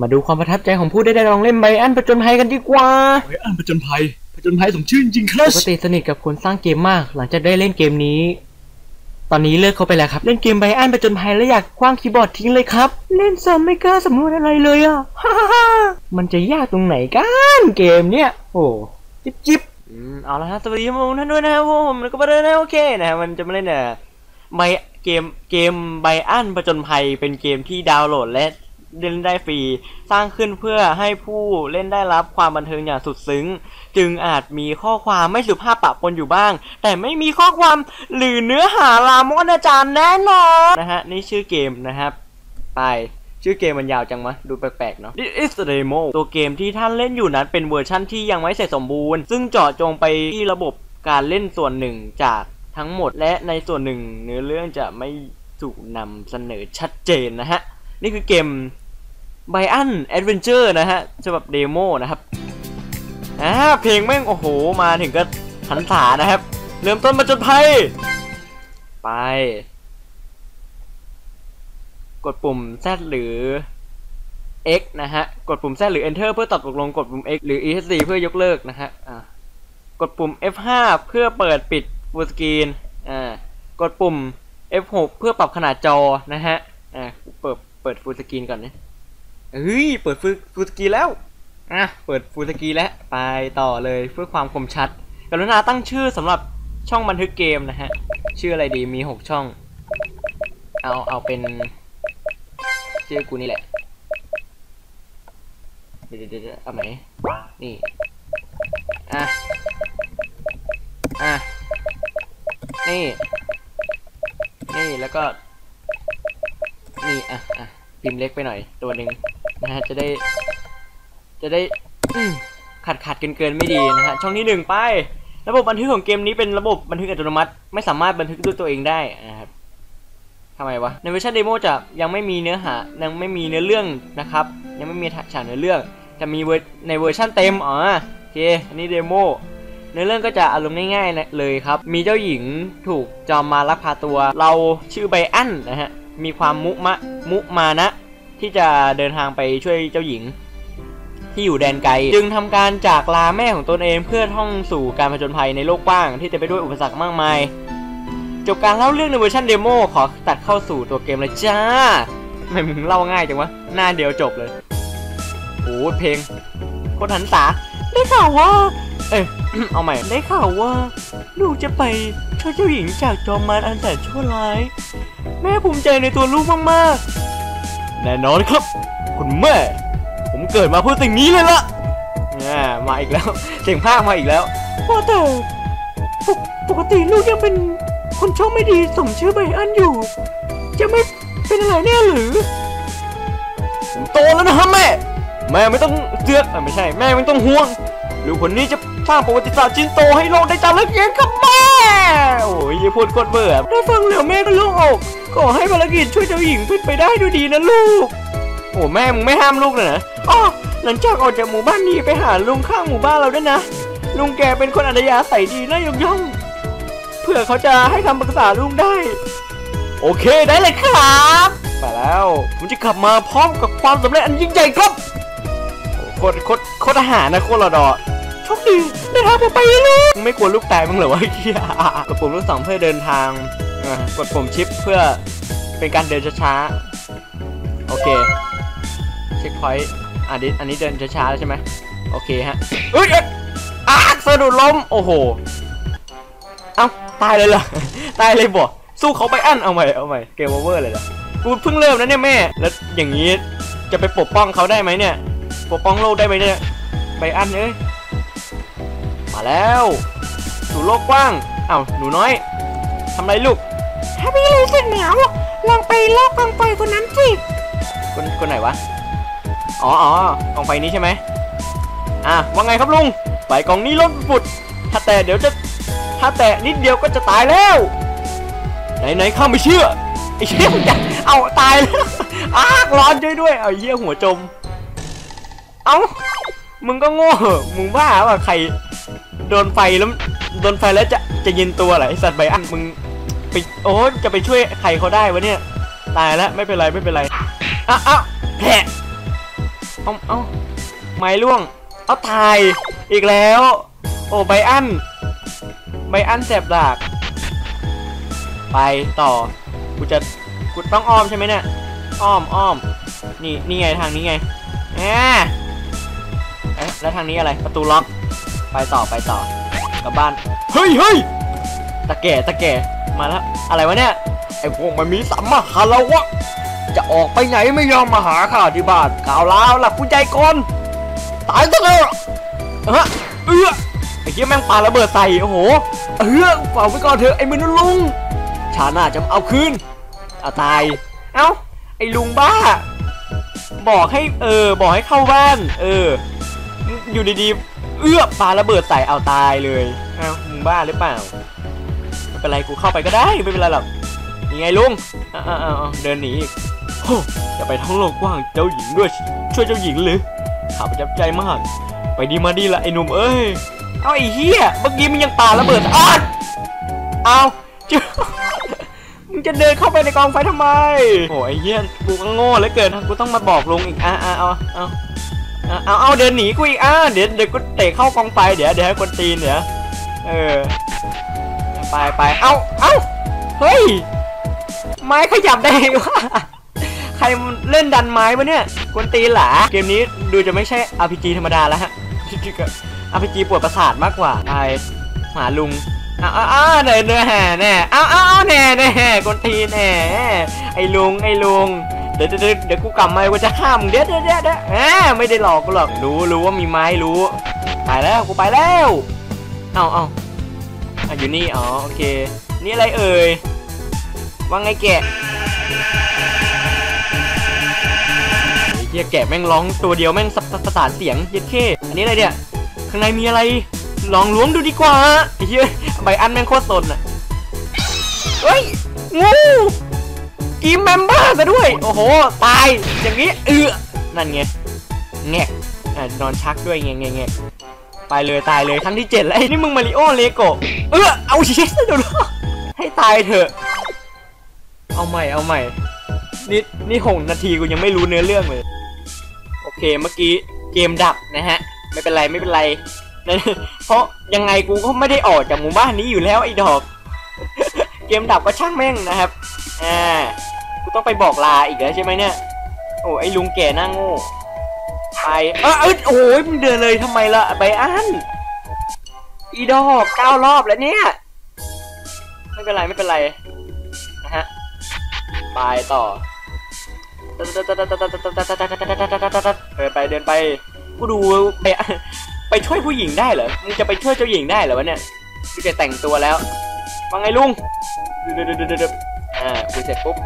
มาดูความประทับใจของผู้ได้ได้ลองเล่นไบอันประจนภัยกันดีกว่าไว้อ่านผจญภัยผจญภัยสมชื่อจริงๆครับปกติสนิทกับคนสร้างเกมมาก หลังจากได้เล่นเกมนี้ ตอนนี้เลิกเขาไปแล้วครับ เล่นเกมไบอันประจนภัยแล้วอยากคว้างคีย์บอร์ดทิ้งเลยครับ เล่นซ้ำไม่กล้าสำรวจอะไรเลยอะฮ่าฮ่ามันจะยากตรงไหนกันเกมเนี้ยโอ้จิบจิบอืมเอาละฮะสวัสดีทุกท่านด้วยนะครับผมแล้วก็มาเดินนะโอเคนะฮะมันจะมาเล่นเนี่ยไบเกมเกมไบอันประจนภัยเป็นเกมที่ดาวน์โหลดและ เล่นได้ฟรี สร้างขึ้นเพื่อให้ผู้เล่นได้รับความบันเทิงอย่างสุดซึ้ง จึงอาจมีข้อความไม่สุภาพปะปนอยู่บ้าง แต่ไม่มีข้อความหรือเนื้อหาลามกอนาจารย์แน่นอนนะฮะนี่ชื่อเกมนะครับไปชื่อเกมมันยาวจังวะดูแปลกๆเนาะ This is demo ตัวเกมที่ท่านเล่นอยู่นั้นเป็นเวอร์ชั่นที่ยังไม่เสร็จสมบูรณ์ ซึ่งเจาะจงไปที่ระบบการเล่นส่วนหนึ่งจากทั้งหมด และในส่วนหนึ่งเนื้อเรื่องจะไม่ถูกนำเสนอชัดเจนนะฮะ นี่คือเกม ไบอันแอดเวนเจอร์นะฮะฉบับเดโมนะครับอ่าเพลงแม่งโอ้โห มาถึงก็หันษานะครับ เริ่มต้นมาจนภัยไป กดปุ่ม Z หรือ X นะฮะ กดปุ่ม Z หรือ Enter เพื่อตอบตกลง กดปุ่ม X หรือ ESC เพื่อยกเลิกนะฮะอ่ากดปุ่ม F5 เพื่อเปิดปิด full screen อ่ากดปุ่ม F6 เพื่อปรับขนาดจอนะฮะอ่าเปิดเปิด full screen ก่อนนะ เฮ้ย เปิดฟูฟูสกีแล้ว อะ เปิดฟูสกีแล้ว ไปต่อเลยเพื่อความคมชัดกรุณาตั้งชื่อสำหรับช่องบันทึกเกมนะฮะ ชื่ออะไรดี มีหกช่อง เอา เอาเป็น ชื่อกูนี่แหละ เดี๋ยวเดี๋ยวเดี๋ยวเอาไหนนี่ อะ อะ นี่ นี่ แล้วก็ นี่ อะ อะพิมพ์เล็กไปหน่อยตัวหนึ่ง นะฮะจะได้ จะได้ขัดขัดเกินเกินไม่ดีนะฮะช่องที่หนึ่งไป ระบบบันทึกของเกมนี้เป็นระบบบันทึกอัตโนมัติ ไม่สามารถบันทึกด้วยตัวเองได้นะครับทำไมวะในเวอร์ชันเดโมจะยังไม่มีเนื้อหายังไม่มีเนื้อเรื่องนะครับ ยังไม่มีฉากเนื้อเรื่องจะมีเวอร์ในเวอร์ชันเต็มอ๋อโอเคอันนี้เดโมเนื้อเรื่องก็จะอารมณ์ง่ายๆเลยครับ มีเจ้าหญิงถูกจอมมาลักพาตัว เราชื่อไบอันนะฮะ มีความมุมะ มุมานะ ที่จะเดินทางไปช่วยเจ้าหญิง ที่อยู่แดนไกล จึงทำการจากลาแม่ของตนเองเพื่อท่องสู่การผจญภัยในโลกกว้าง ที่เต็มไปด้วยอุปสรรคมากมาย จบการเล่าเรื่องในเวอร์ชันเดโมขอตัดเข้าสู่ตัวเกมเลยจ้าไม่มึงเล่าง่ายจังวะ หน้าเดียวจบเลยโอ้เพลงโคตรหันษาได้ข่าวว่า เอ้ยเอาใหม่ ได้ข่าวว่าลูกจะไปช่วยเจ้าหญิงจากจอมมารอันแสนชั่วร้าย แม่ภูมิใจในตัวลูกมากๆ แน่นอนครับ คุณแม่ ผมเกิดมาเพื่อสิ่งนี้เลยล่ะอ่ามาอีกแล้วเสียงภาคมาอีกแล้วว่าแต่ปกปกติลูกยังเป็นคนโชคไม่ดีสมชื่อไบอันอยู่ จะไม่เป็นอะไรแน่หรือผมโตแล้วนะครับแม่ แม่ไม่ต้องเสือกเอ้ยไม่ใช่ แม่ไม่ต้องห่วงลูกคนนี้จะ สร้างประวัติศาสตร์ชิ้นโตให้โลกได้จารึกยังกับแม่ โอ้ยอย่าพูดโคตรเบื่อได้ฟังแล้วแม่ก็โล่งอกขอให้ภารกิจช่วยเจ้าหญิงเป็นไปได้ด้วยดีนะลูก โอ้แม่มึงไม่ห้ามลูกเลยนะอ๋อหลังจากออกจากหมู่บ้านนี้ไปหาลุงข้างหมู่บ้านเราด้วยนะ ลุงแกเป็นคนอัธยาศัยดีน่ายกย่องเพื่อเขาจะให้คำปรึกษาลุงได้ โอเคได้เลยครับไปแล้วผมจะกลับมาพร้อมกับความสำเร็จอันยิ่งใหญ่ครับโคตรโคตรโคตรทหารนะโคตรรอดอ โชคดีได้ทางผมไปเลยมึงไม่กลัวลูกตายมึงเหรอวะเฮียกดปุ่มลูกสองเพื่อเดินทางอะกดปุ่มชิปเพื่อเป็นการเดินช้าๆโอเคเช็คพอยต์อันนี้อันนี้เดินช้าๆแล้วใช่ไหมโอเคฮะเอ้ยอ้าสะดุดล้มโอ้โหเอ้าตายเลยเหรอตายเลยบ่สู้เขาไปอั้นเอาใหม่เอาใหม่เกมโอเวอร์เลยเหรอกูเพิ่งเริ่มนะเนี่ยแม่ แล้วอย่างนี้จะไปปกป้องเขาได้ไหมเนี่ย ปกป้องโลกได้ไหมเนี่ยไบอันเอ้ย มาแล้วสู่โลกกว้างเอ้าหนูน้อยทำไรลูกถ้าพี่รู้สึกหนาวลองไปโลกกองไฟคนนั้นสิคนคนไหนวะอ๋ออ๋อกองไฟนี้ใช่ไหมอะว่าไงครับลุงไฟกองนี้รถปุดถ้าแต่เดี๋ยวจะถ้าแตะนิดเดียวก็จะตายแล้ว ไหนไหนข้าไม่เชื่อไอ้เชี่ยมึงจะเอาตายแล้วอ้ากร้อนช่วยด้วยเอาเหี้ยหัวจม เอามึงก็โง่มึงบ้าว่าใคร โดนไฟแล้วโดนไฟแล้วจะจะเย็นตัวเหรอไอสัตว์ใบอันมึงไปโอ้จะไปช่วยใครเขาได้วะเนี่ย ตายแล้วไม่เป็นไรไม่เป็นไรอ้าวอ้าวแผลเอาเอาไม้ล่วง เอาตายอีกแล้ว โอ้ไบอันไบอันแสบดาก ไปต่อ กูจะกูต้องอ้อมใช่ไหมเนี่ย อ้อมอ้อมนี่นี่ไงทางนี้ไงแหมเอ๊ะแล้วทางนี้อะไรประตูล็อก ไปต่อไปต่อกลับบ้าน เฮ้ยเฮ้ยตะแก่ตะแก่มาแล้ว อะไรวะเนี่ย ไอ้พวกมันมีสัมมาคารวะ จะออกไปไหนไม่ยอมมาหาข้าที่บ้านกล่าวลาวหลับกุญใจก่อนตายซะเลยเออเออไอ้เหี้ยแม่งปาระเบิดใส่โอ้โหเออฝากไว้ก่อนเถอะไอ้มนุษย์ลุงชาหน้าจะมาเอาคืนเอาตาย เอ้าไอ้ลุงบ้า บอกให้เออบอกให้เข้าบ้าน เออ อยู่ดีๆ เอื้อปาระเบิดใส่เอาตายเลยเอ้ามึงบ้าหรือเปล่าไม่เป็นไรกูเข้าไปก็ได้ไม่เป็นไรหรอกยังไงลุงอ่าอ่าเดินหนีอีกโอ้จะไปท้องโลกกว้างเจ้าหญิงด้วยช่วยเจ้าหญิงเลยข้าประทับใจมาก ไปดีมาดีละไอ้หนุ่มเอ้ยเอาไอ้เหี้ยเมื่อกี้มึงยังปาระเบิดอ้าวเอาจ้มึงจะเดินเข้าไปในกองไฟทำไมโอ้ไอ้เหี้ยกูก็โง่เหลือเกินกูต้องมาบอกลุงอีกอะอะเอาเอา เอาเอาเดินหนีกูอีกอะเดี๋ยวเดี๋ยวกูเตะเข้ากองไฟเดี๋ยวเดี๋ยวให้คนตีนเดี๋ยวเออไปไปเอาเอาเฮ้ยไม้ขยับได้วะใครเล่นดันไม้ปะเนี่ยกวนตีนหรอเกมนี้ดูจะไม่ใช่ RPG ธรรมดาแล้วฮะ RPG ปวดประสาทมากกว่าไปหาลุงอ้าวอ้าวเดินเดินแห่แน่อ้าวอ้าวแน่แน่กวนตีนแน่ไอ้ลุงไอ้ลุง ดี๋ยวเดี๋ยวเดี๋ยวกูกลับมากูจะห้ามึงเดี๋ยวเดี๋ยวเดี๋ยวเดี๋ยวแหมไม่ได้หลอกกูหรอกรู้รู้ว่ามีไม้รู้ไปแล้วกูไปแล้วเอาเอาอะอยู่นี่อ๋อโอเคนี่อะไรเอ่ยว่าไงแกะไอ้เหี้ยแกะแม่งร้องตัวเดียวแม่งสับประสานเสียงเย็ดเข้อันนี้อะไรเนี่ยข้างในมีอะไรลองล้วงดูดีกว่าไอ้เหี้ยใบอันแม่งโคตรสนอะเฮ้ยงู กีมแมมบ้าซะด้วย โอ้โห ตาย อย่างนี้เออนั่นไงแงกอะนอนชักด้วยแงกแงไปเลยตายเลยครั้งที่เจ็ดแล้วไอ้นี่มึงมาริโอเลโกเออเอาเช็ดดูดูให้ตายเถอะ เอาใหม่เอาใหม่ นี่นี่หกนาทีกูยังไม่รู้เนื้อเรื่องเลย โอเคเมื่อกี้เกมดับนะฮะ ไม่เป็นไรไม่เป็นไร เพราะยังไงกูก็ไม่ได้ออกจากหมู่บ้านนี้อยู่แล้วไอ้ดอก เกมดับก็ช่างแม่งนะครับ อ่ากูต้องไปบอกลาอีกแล้วใช่ไหมเนี่ย โอ้ไอ้ลุงแก่หน้าโง่ไปเออเอยโอ้ยมึงเดินเลยทำไมล่ะไบอันอีดอกเก้ารอบแล้วเนี่ย ไม่เป็นไรไม่เป็นไรนะฮะไปต่อเดินไปเดินไปกูดูไปไปช่วยผู้หญิงได้เหรอมึงจะไปช่วยเจ้าหญิงได้เหรอวะเนี่ยกูจะแต่งตัวแล้วว่าไงลุงเดี๋ยว เดี๋ยวเดี๋ยวเดี๋ยวอ่ากูเสร็จปุ๊บ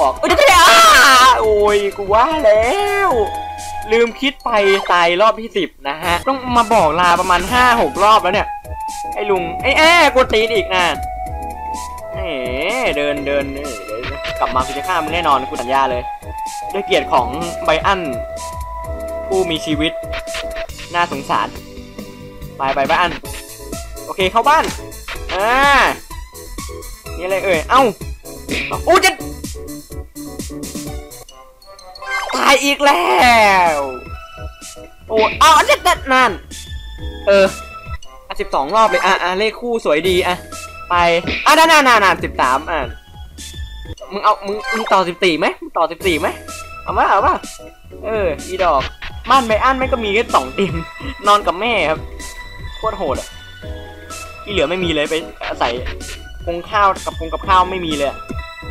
ออกเอ้ยเดี๋ยวเดี๋ยวอ่าโอ้ยกูว่าแล้ว ลืมคิดไปตายรอบที่สิบนะฮะ ต้องมาบอกลาประมาณห้าหกรอบแล้วเนี่ย ไอ้ลุง ไอ้แอ้กูตีนอีกนะเอ๋เดินเดินเออเดี๋ยวกลับมากูจะฆ่ามึงแน่นอนกูสัญญาเลย ด้วยเกียรติของไบอัน ผู้มีชีวิต น่าสงสาร ไปไปไบอัน โอเคเข้าบ้าน อ่านี่อะไรเอ่ย เอ้าโอ้จะตายอีกแล้ว โอ้เอาอันนี้นั่นเอออะสิบสองรอบเลยอะอะเลขคู่สวยดีอะไปอะนั่นนั่นนั่นสิบสามอะมึงเอามึงมึงต่อสิบสี่ไหมมึงต่อสิบสี่ไหมเอาว่าเอาว่าเอออีดอกบ้านไบอั้นไม่ก็มีแค่สองเตียงนอนกับแม่ครับโคตรโหดอะที่เหลือไม่มีเลยไปอาศัยกงข้าวกับกงกับข้าวไม่มีเลย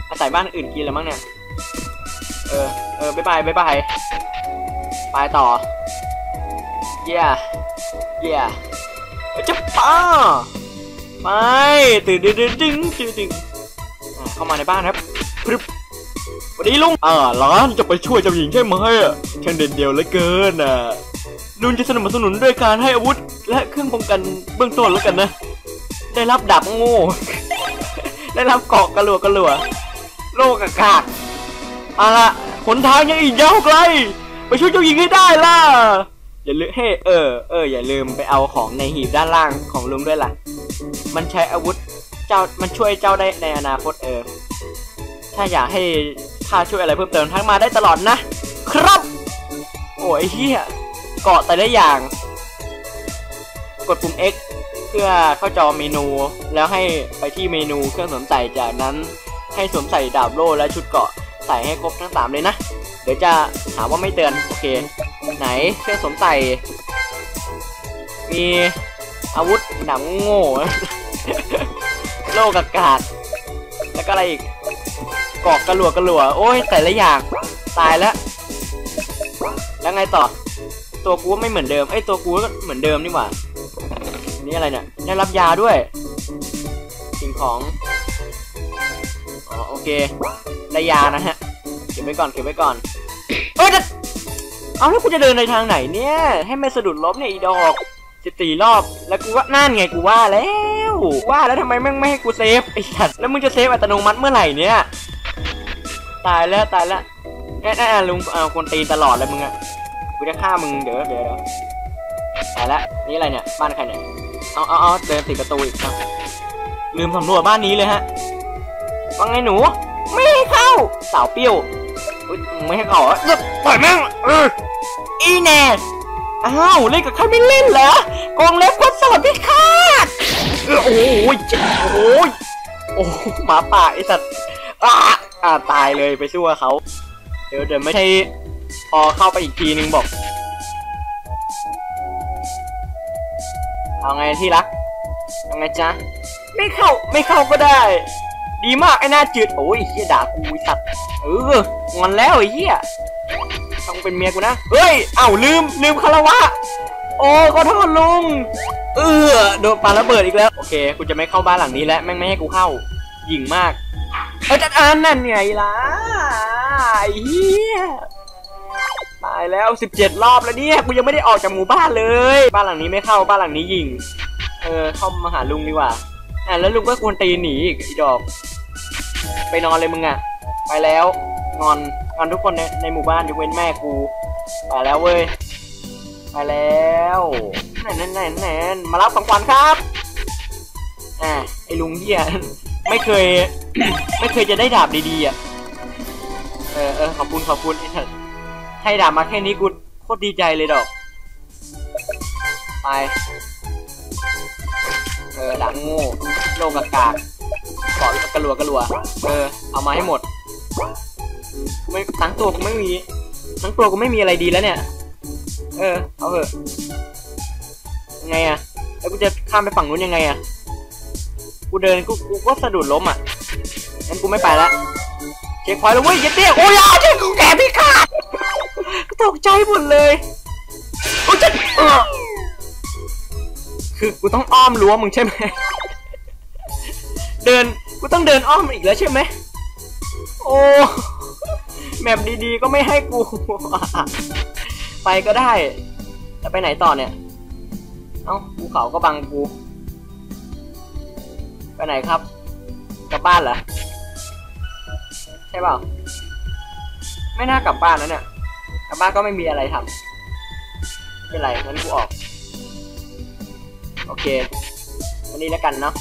อาศัยบ้านอื่นกินแล้วมั้งเนี่ย เออ เออบายบายบายบายไปต่อ เย่เย่จะป้าไปตื่นดึงดึงดึงดึงดงเข้ามาในบ้านครับพรึบวัสดีลุงอ่าร้านจะไปช่วยเจ้าหญิงใช่ไหมอะช่างเด่นเดียวเหลือเกินอะลุงจะสนับสนุนด้วยการให้อาวุธ และเครื่องป้องกันเบื้องต้นแล้วกันนะ ได้รับดาบโง่ ได้รับเกาะกระหลัวกระหลัว โลกากากเอาละหนทางยังอีกยาวไกล ไปช่วยเจ้าหญิงให้ได้ล่ะ อย่าลืมเฮ้เออเอออย่าลืมไปเอาของในหีบด้านล่างของลุงด้วยล่ะ มันใช้อาวุธเจ้ามันช่วยเจ้าได้ในอนาคตเออ ถ้าอยากให้ข้าช่วยอะไรเพิ่มเติมทักมาได้ตลอดนะ ครับ โอ้ยเฮียเกาะแต่ละอย่าง กดปุ่ม X เพื่อเข้าจอเมนูแล้วให้ไปที่เมนูเครื่องสวมใส่จากนั้น ให้สวมใส่ดาบโล่และชุดเกราะใส่ให้ครบทั้งสามเลยนะ เดี๋ยวจะถามว่าไม่เตือน โอเค ไหนเครื่องสวมใส่มีอาวุธหนังโง่โลกอากาศ แล้วก็อะไรอีกเกาะกระหลัวกระหลัวโอ้ยแต่ละอย่างตายแล้ว แล้วไงต่อ ตัวกูไม่เหมือนเดิมไอ้ตัวกูก็เหมือนเดิมนี่หว่านี่อะไรเนี่ยได้รับยาด้วย สิ่งของ เคได้ยานะฮะ เก็บไว้ก่อน เก็บไว้ก่อน เอ้ยจะเอาแล้วกูจะเดินในทางไหนเนี่ย ให้ไม่สะดุดล้มเนี่ยอีดอกสิบสี่รอบ แล้วกูว่านั่นไงกูว่าแล้ว ว่าแล้วทำไมแม่งไม่ให้กูเซฟไอ้สัตว์แล้วมึงจะเซฟอัตโนมัติเมื่อไหร่เนี่ย ตายแล้วตายแล้วแน่แน่ลุงเอาคนตีตลอดเลยมึงอะกูจะฆ่ามึงเดี๋ยวเดี๋ยวเดี๋ยวตายแล้วนี่อะไรเนี่ยบ้านใครเนี่ยเอาเอาเอาเดินติดประตูอีกครับลืมสำรวจบ้านนี้เลยฮะ ว่าไงหนู ไม่ให้เข้า สาวเปรี้ยวไม่ให้เข้าเหรอเดี๋ยวปล่อยแม่งเอออีแน่อ้าวเล่นกับใครไม่เล่นเหรอกองเล็บก็สอนพิฆาตเออโอ้ยโอ้ยโอ้หมาป่าไอสัตว์อ่าอ่าตายเลยไปสู้กับเขาเดี๋ยวเดี๋ยวไม่ใช่พอเข้าไปอีกทีนึงบอกเอาไงที่รักเอาไงจ๊ะไม่เข้าไม่เข้าก็ได้ ดีมากไอ้หน้าจืดโอ้ยเฮียด่ากูสัตว์เอองอนแล้วไอ้เฮียต้องเป็นเมียกูนะเฮ้ยเอ้าลืมลืมคารวะ โอ้ขอโทษลุงเออโดนปาระเบิดอีกแล้วโอเคกูจะไม่เข้าบ้านหลังนี้แล้วแม่งไม่ให้กูเข้าหยิ่งมากเออจัดอันนั่นไงล่ะไอ้เฮียตายแล้วสิบเจ็ดรอบแล้วเนี่ยกูยังไม่ได้ออกจากหมู่บ้านเลย บ้านหลังนี้ไม่เข้าบ้านหลังนี้ยิง เออเข้ามาหาลุงดีกว่า อะแล้วลุงก็ควรตีหนีอีกอีดอก ไปนอนเลยมึงอะ ไปแล้ว งอนงอนทุกคนในในหมู่บ้านยกเว้นแม่กูไปแล้วเว้ยไปแล้วแน่นแน่นแน่นมารับของขวัญครับอ่าไอ้ลุงเฮียไม่เคย ไม่เคยจะได้ดาบดีๆอะเออเออขอบคุณขอบคุณไอ้เถอะให้ดาบมาแค่นี้กูโคตรดีใจเลยดอก ไป เออดังโง่โลกอากาศเกาะกระลัวกระลัว เออ เอามาให้หมด ไม่ทั้งตัวกูไม่มีทั้งตัวกูไม่มีอะไรดีแล้วเนี่ย เออ เอาเถอะยังไงอะแล้วกูจะข้ามไปฝั่งนู้นยังไงอะกูเดินกูกูก็สะดุดล้มอะงั้นกูไม่ไปละเช็คพอยต์แล้วเว้ยเหี้ยเตี้ยโอ้ยอาเช็คกูแกพี่ขาดตกใจหมดเลยโอ้ยจะ คือกูต้องอ้อมรั้วมึงใช่ไหม เดิน กูต้องเดินอ้อมอีกแล้วใช่ไหม โอ้ แมปดีๆก็ไม่ให้กู ไปก็ได้ จะไปไหนต่อเนี่ย เอ้าภูเขาก็บังกู ไปไหนครับ กลับบ้านเหรอ ใช่เปล่า ไม่น่ากลับบ้านนะเนี่ย กลับบ้านก็ไม่มีอะไรทำไม่เป็นไรงั้นกูออก โอเคอันนี้แล้วกันเนาะ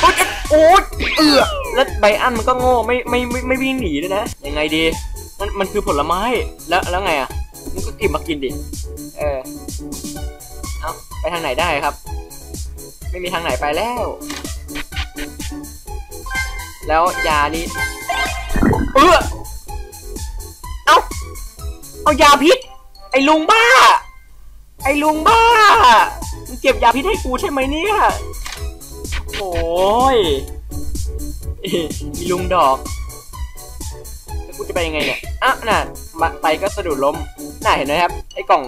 โอ๊ยโอ๊ยเอือแล้วไบอันมันก็โง่ไม่ไม่ไม่ไม่วิ่งหนีด้วยนะยังไงดี มันมันคือผลไม้แล้วแล้วไงอะมันก็กินมากินดิเออเอาไปทางไหนได้ครับ ไม่มีทางไหนไปแล้ว แล้วยานี้เออเอาเอายาพิษไอ้ลุงบ้า ไอ้ลุงบ้า เก็บยาพิษให้กูใช่ไหมเนี่ย โอ้ยมีลุงดอกแล้วกูจะไปยังไงเนี่ยอะน่ะมาไปก็สะดุดล้มน่าเห็นไหมครับ ไอ้กล่อง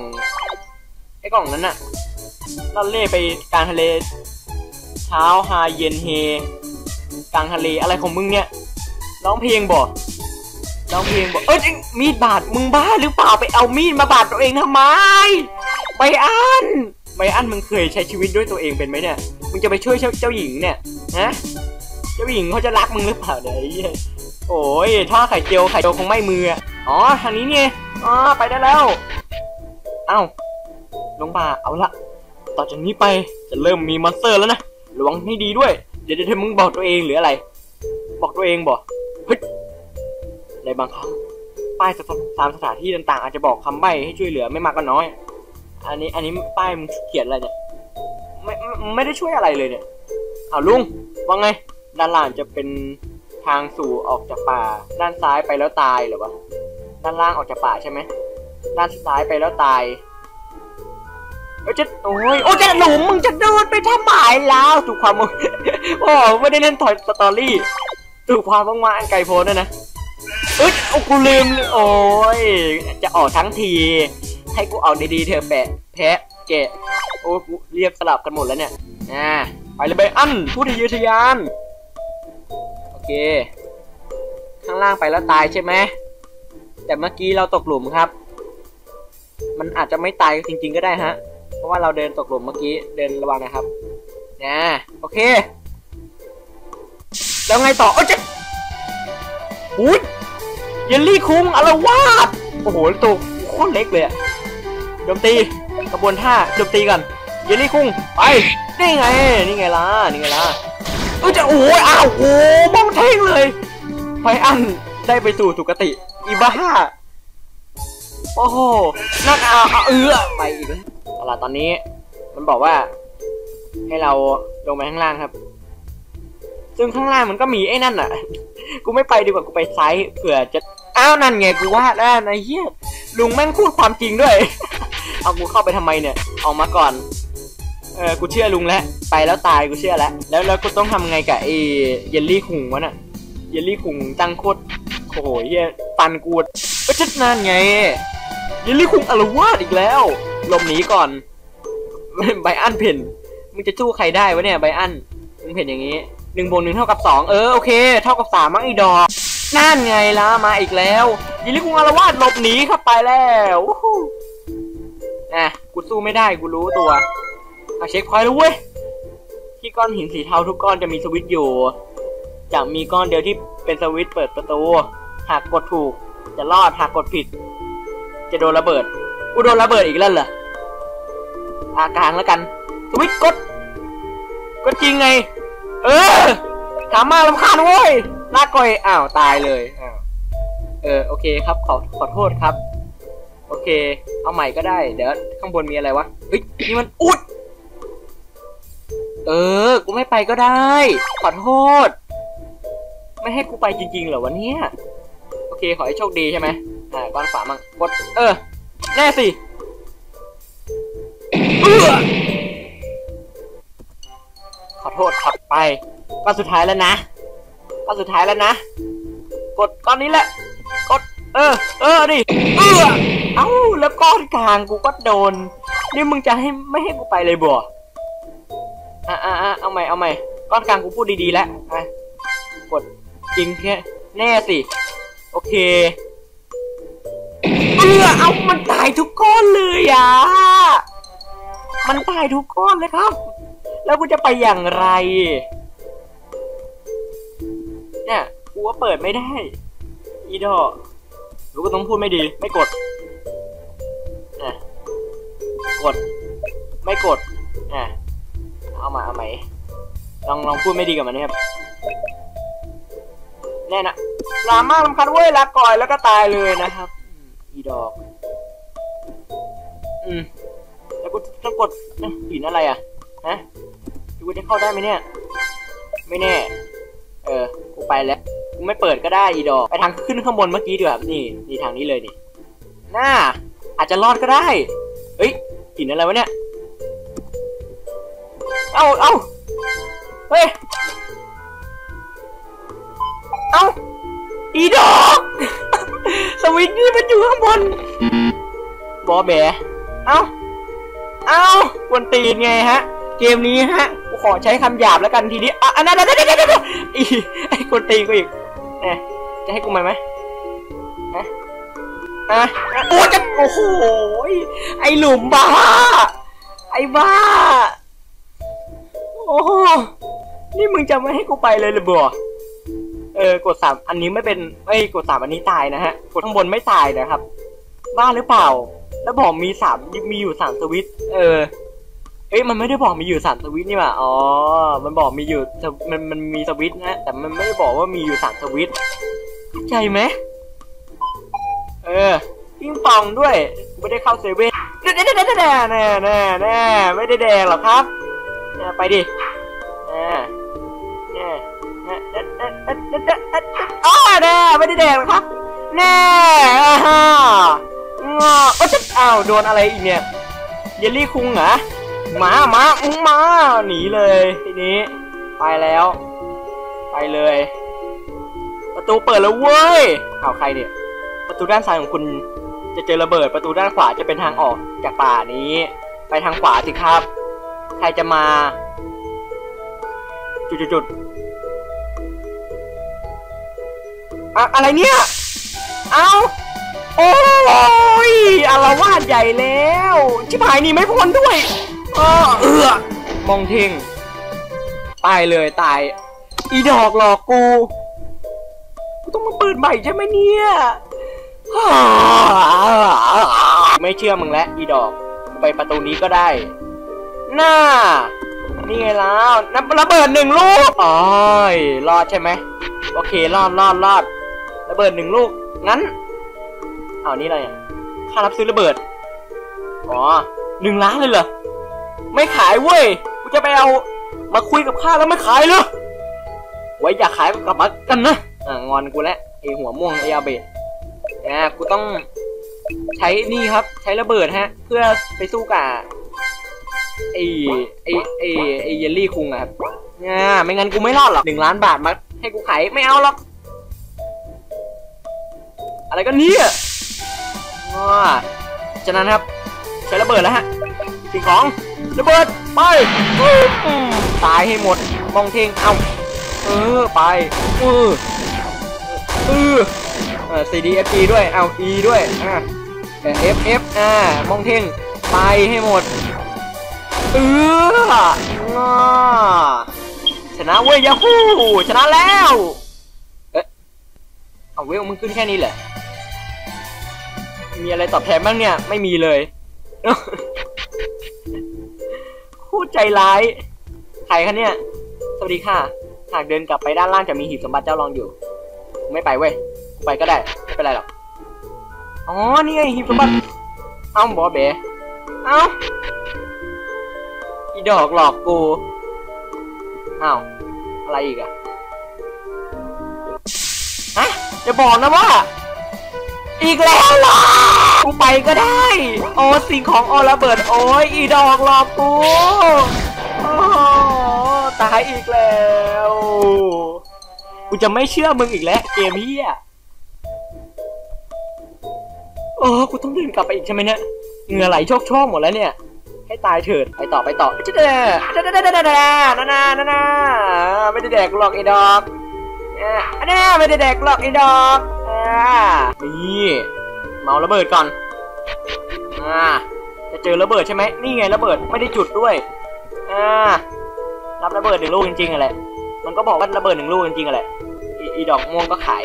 ไอ้กล่องนั้นน่ะล่อนเล่ไปกลางทะเล เช้าฮาเย็นเฮ กลางทะเลอะไรของมึงเนี่ย ร้องเพลงบ่ร้องเพลงบ่เอ้ยมีดบาดมึงบ้าหรือเปล่าไปเอามีดมาบาดตัวเองทำไมไบอัน ไบอันมึงเคยใช้ชีวิตด้วยตัวเองเป็นไหมเนี่ย มึงจะไปช่วยเจ้าหญิงเนี่ย ฮะ เจ้าหญิงเขาจะรักมึงหรือเปล่าเนี่ยไอ้ยโอ้ยถ้าไข่เจียวไข่เจียวคงไม่มือ อ๋อ ทางนี้เนี่ยอ๋อ ไปได้แล้ว เอ้า ลงป่า เอาละ ต่อจากนี้ไปจะเริ่มมีมอนสเตอร์แล้วนะ ระวังให้ดีด้วย เดี๋ยวเดี๋ยวมึงบอกตัวเองหรืออะไร บอกตัวเองบอกเฮ้ย ในบางครั้งป้ายตามสถานที่ต่างๆ อาจจะบอกคำใบ้ให้ช่วยเหลือไม่มากก็น้อย อันนี้อันนี้ป้ายมึงเขียนอะไรเนี่ยไม่ไม่ได้ช่วยอะไรเลยเนี่ยเอาลุงว่าไง ด้านล่างจะเป็นทางสู่ออกจากป่า ด้านซ้ายไปแล้วตายเหรอวะด้านล่างออกจากป่าใช่ไหมด้านซ้ายไปแล้วตายเอ้จะโอ้ยโอ้จะหลุมมึงจะโดนไปทำหมายแล้วถูกความมึงโอ้ไม่ได้เล่นทอยสตอรี่ถูกความมากๆอันไกลโพ้นด้วยนะเอ้ยโอ้กูลืมโอ้ยจะออกทั้งที ให้กูเอาดีๆเธอแปะแพะแกะโอ้กูเรียกสลับกันหมดแล้วเนี่ยอ่าไปเลยไปอันผู้ทะเยอทยานโอเค ข้างล่างไปแล้วตายใช่ไหมแต่เมื่อกี้เราตกหลุมครับ มันอาจจะไม่ตายจริง ๆ ก็ได้ฮะ เพราะว่าเราเดินตกหลุมเมื่อกี้เดินระวังนะครับนะโอเค แล้วไงต่อโอ้ยเจะอุ้ยเยลลี่คุ้งอารวาสโอ้โหตัวโคตรเล็กเลยอะ โจมตีกระบวนท่าโจมตีกันเยลลี่คุงไปนี่ไงนี่ไงล่ะนี่ไงล่ะเออจะโอ้ยอ้าวโอ้มองเท่งเลยไฟอันได้ไปสู่สุกติอีบ้าโอ้โหนั่นอะเออไปอีกแล้วเอาล่ะตอนนี้มันบอกว่า ให้เราลงไปข้างล่างครับ ซึ่งข้างล่างมันก็มีไอ้นั่นอะ กูไม่ไปดีกว่ากูไปไซส์เผื่อจะ อ้าวนั่นไงกูว่าแล้วนะเฮียลุงแม่งพูดความจริงด้วย เอากูเข้าไปทำไมเนี่ย ออกมาก่อน เออกูเชื่อลุงแล้ว ไปแล้วตายกูเชื่อแล้ว แล้วแล้วกูต้องทำไงกับไอ้เยลลี่คุงวะน่ะ เยลลี่คุงตั้งโคตรโอ้โหเฮียปันกูก็ชัดนั่นไง เยลลี่คุงอารวาสอีกแล้วหลบหนีก่อนไบอันเพ่นมึงจะสู้ใครได้วะเนี่ยไบอันมึงเห็นอย่างนี้หนึ่งบวกหนึ่งเท่ากับสองเออโอเค เท่ากับสามมั้งอีดอก นั่นไงล่ะมาอีกแล้วยิลิคุงอารวาสหลบหนีเข้าไปแล้วนะกูสู้ไม่ได้กูรู้ตัวเอาเช็คพอยต์แล้วเว้ยที่ก้อนหินสีเทาทุกก้อนจะมีสวิตช์อยู่ จะมีก้อนเดียวที่เป็นสวิตช์เปิดประตู หากกดถูก จะรอดหากกดผิด จะโดนระเบิดกูโดนระเบิดอีกแล้วเหรออากลางแล้วกัน สวิตช์กด ก็จริงไง เออถามมาลำคาญเว้ย ลากก่อยอ้าวตายเลยอ้าวเออโอเคครับขอขอโทษครับ โอเค เอาใหม่ก็ได้ เดี๋ยวข้างบนมีอะไรวะเฮ้ยนี่มันอุด เออ กูไม่ไปก็ได้ ขอโทษ ไม่ให้กูไปจริงๆเหรอวะเนี่ยโอเค ขอให้โชคดีใช่ไหมอ่าก้อนฝามั่งกดเออแน่สิขอโทษขับไปก้อนสุดท้ายแล้วนะ ก้อนสุดท้ายแล้วนะ กดก้อนนี้แหละ กด เออ เออดิเออเอ้า แล้วก้อนกลางกูก็โดน นี่มึงจะให้ไม่ให้กูไปเลยบ่อะอะอะเอาใหม่ เอาใหม่ ก้อนกลางกูพูดดีๆแล้วอะกดจริงแค่แน่สิ โอเค เออเอามันตายทุกก้อนเลยอะ มันตายทุกก้อนเลยครับ แล้วกูจะไปอย่างไร เนี่ยกูว่าเปิดไม่ได้ อีดอกรู้ก็ต้องพูดไม่ดี ไม่กดอะกด ไม่กดอะเอามาเอาใหมลองลองพูดไม่ดีกับมันนะครับแน่นะลามากลำคันเว้ยลาก่อยแล้วก็ตายเลยนะครับ อีดอก อืมแล้วกูต้องกดเอ๊ะหินอะไรอะฮะกูจะเข้าได้ไหมเนี่ย ไม่แน่ เออ กูไปแล้ว กูไม่เปิดก็ได้อีดอก ไปทางขึ้นข้างบนเมื่อกี้ดีกว่านี่ นี่ทางนี้เลยนี่น่าอาจจะรอดก็ได้เฮ้ยหินอะไรวะเนี่ย เอ้าเอ้าเฮ้ย เอ้า อีดอก สวิตช์นี่มันอยู่ข้างบน บอแบ เอ้า เอ้ากวนตีนไงฮะ เกมนี้ฮะ ขอใช้คำหยาบแล้วกันทีนี้อะอันนั้นเดี๋ยวเดี๋ยวเดี๋ยวอีไอ้กวนตีกูอีกนี่ยจะให้กูมาไหมฮะอะอะโอ้จะโอ้โหไอ้หลุมบ้า ไอ้บ้า โอ้โหนี่มึงจะไม่ให้กูไปเลยหรือบ่เออกดสามอันนี้ไม่เป็นเอ้ยกดสามอันนี้ตายนะฮะ กดข้างบนไม่ตายนะครับ บ้าหรือเปล่า แล้วบอกมีสามมีอยู่สามสวิตเออ เอ้ยมันไม่ได้บอกมีอยู่สามสวิตนี่หว่าอ๋อ มันบอกมีอยู่มันมันมีสวิตนะ แต่มันไม่ได้บอกว่ามีอยู่สามสวิตใจไหมเออปิ้งปองด้วย ไม่ได้เข้าเซเว่นแน่แน่แน่แน่แน่แน่แน่ไม่ได้แดงหรอกครับไปดิแน่แน่แน่แน่แน่แน่อ๋อแน่ไม่ได้แดงหรอกครับแน่ฮ่าอ๋อจะอ้าวโดนอะไรอีกเนี่ยเยลลี่คุงเหรอ มาหมามึงมา หนีเลย ทีนี้ ไปแล้ว ไปเลย ประตูเปิดแล้วเว้ยข่าวใครเนี่ย ประตูด้านซ้ายของคุณจะเจอระเบิด ประตูด้านขวาจะเป็นทางออกจากป่านี้ ไปทางขวาสิครับ ใครจะมา จุดจุดจุดอะอะไรเนี่ย เอาโอ้ยอารวาสใหญ่แล้ว ชิบหายนี่ไม่พ้นด้วย เออเอือมองเทงตายเลยตาย อีดอกหลอกกู กูต้องมาเปิดใหม่ใช่ไหมเนี่ย ไม่เชื่อมึงแล้วอีดอก ไปประตูนี้ก็ได้น่านี่ไงแล้วนับระเบิดหนึ่งลูกอ๋อยรอดใช่ไหม โอเค รอดรอดรอดระเบิดหนึ่งลูก งั้นเอานี่อะไรค่ารับซื้อระเบิด อ๋อหนึ่งล้านเลยเหรอ ไม่ขายเว้ยกูจะไปเอามาคุยกับข้าแล้วไม่ขายเหรอไว้อยากขายก็กลับมากันนะอ่างอนกูแล้วไอหัวม่วงไออาเบะอ่ากูต้องใช้นี่ครับ ใช้ระเบิดฮะ เพื่อไปสู้กับไอไอไอไอเยลลี่คุงอะครับอ่าไม่งั้นกูไม่รอดหรอกหนึ่งล้านบาทมาให้กูขายไม่เอาหรอก อะไรกันเนี่ยอ่าฉะนั้นครับ ใช้ระเบิดแล้วฮะ สิ่งของระเบิดไปตายให้หมดมองเทงเอาเออไปเออเออเออ C D F G ด้วยเอา E ด้วยอะแต่ F F อ่ามองเท่งไปให้หมดเอองอชนะเว้ยยาฮูชนะแล้วเอ๊ะเอาเวลมึงขึ้นแค่นี้เหรอมีอะไรตอบแทนบ้างเนี่ย ไม่มีเลย โคตรใจร้ายใครคะเนี่ย สวัสดีค่ะ หากเดินกลับไปด้านล่างจะมีหีบสมบัติเจ้ารองอยู่ ไม่ไปเว้ย ไปก็ได้ ไม่เป็นไรหรอก อ๋อ นี่ไงหีบสมบัติ เอ้าบอเบเอ้าอีดอกหลอกกูเอ้าอะไรอีกอะฮะจะบอกนะว่า อีกแล้วเหรอกูไปก็ได้ โอ้สิ่งของโอระเบิดโอ้ยอีดอกหลอกกูโอ้ตายอีกแล้ว กูจะไม่เชื่อมึงอีกแล้วเกมเฮียโอ้กูต้องเดินกลับไปอีกใช่ไหมเนี่ยเหงื่อไหลโชกช่องหมดแล้วเนี่ย ให้ตายเถิดไปต่อไปต่อจะเด้อจ๊ะเด้อจ๊ะเด้อเด้อนานานานาไม่ได้แดกหรอกไอ้ดอกอันนี้ไม่ได้แดกหรอกไอ้ดอก นี่เมาระเบิดก่อนอ่าจะเจอระเบิดใช่ไหมนี่ไงระเบิดไม่ได้จุดด้วยอ่ารับระเบิดหนึ่งลูกจริงๆอะแหละมันก็บอกว่าระเบิดหนึ่งลูกจริงๆอะแหละอีดอกม่วงก็ขาย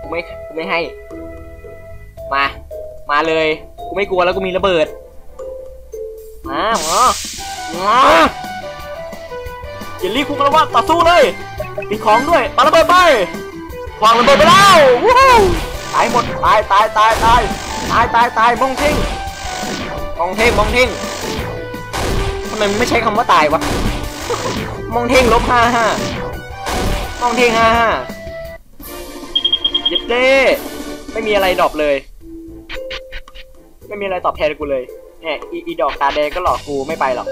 กูไม่กูไม่ให้ มา มาเลยกูไม่กลัวแล้วกูมีระเบิดมาหมอมาอย่ารีบคุกแล้วว่าต่อสู้เลยติดของด้วยปาระเบิดไป วางระเบิดไปแล้วตายหมดตายตายตายตายตายตายตายมองทิ้งมองทิ้งมองทิ้งทำไมมันไม่ใช้คำว่าตายวะมองเท่งลบห้าห้ามองเท่งห้าห้ายึดเด้ไม่มีอะไรดรอปเลย ไม่มีอะไรตอบแทนกูเลยเนี่ยอีอีดอกตาแดงก็หลอกกูไม่ไปหรอก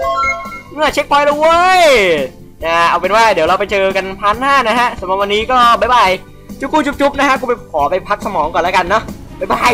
เมื่อเช็คพอยต์แล้วเว้ยนะเอาเป็นว่าเดี๋ยวเราไปเจอกันพันหน้านะฮะสำหรับวันนี้ก็บ๊ายบาย จุ๊บกูจุ๊บจุ๊บนะฮะกูไปขอไปพักสมองก่อนแล้วกันเนาะบ๊ายบาย